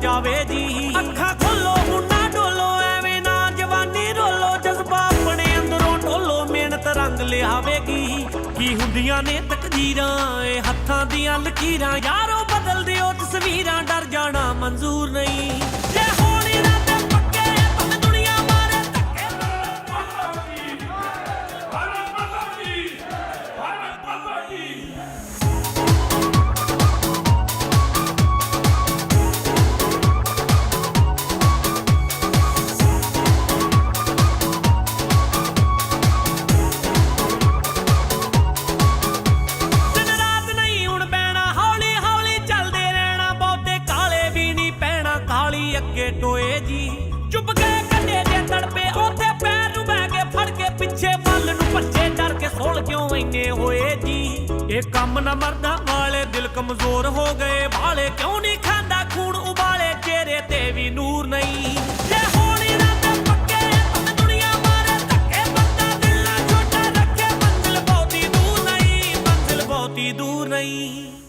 ਜਾਵੇ ਜੀ ਅੱਖਾਂ ਖੋਲੋ ਮੁੰਡਾ ਢੋਲੋ ਐਵੇਂ ਨਾ ਜਵਾਨੀ ਰੋਲੋ, ਜਜ਼ਬਾ ਆਪਣੇ ਅੰਦਰੋਂ ਢੋਲੋ ਮਿਹਨਤ ਰੰਗ ਲਿਆਵੇਗੀ। ਕੀ ਹੁੰਦੀਆਂ ਨੇ ਤਕਦੀਰਾਂ, ਇਹ ਹੱਥਾਂ ਦੀਆਂ ਲਕੀਰਾਂ, ਯਾਰੋ ਬਦਲ ਦਿਓ ਤਸਵੀਰਾਂ, ਡਰ ਜਾਣਾ ਮਨਜ਼ੂਰ ਨਹੀਂ। ਅੱਗੇ ਟੋਏ ਜੀ। ਚੁੱਪ ਗਏ ਕੰਡੇ ਦੇ ਤੜਪੇ ਉਥੇ ਪੈਰ ਨੂੰ ਬਹਿ ਕੇ ਫੜ ਕੇ ਪਿੱਛੇ ਵੱਲ ਨੂੰ ਭੱਜੇ ਡਰ ਕੇ ਸੋਲ ਕਿਉਂ ਐਨੇ ਹੋਏ ਜੀ? ਇਹ ਕੰਮ ਨਾ ਮਰਦਾ, ਵਾਲੇ ਦਿਲ ਕਮਜ਼ੋਰ ਹੋ ਗਏ। ਵਾਲੇ ਕਿਉਂ ਨਹੀਂ ਖਾਂਦਾ, ਖੂਨ ਉਬਾਲੇ, ਚਿਹਰੇ ਤੇ ਵੀ ਨੂਰ ਦੂਰ ਨਹੀਂ।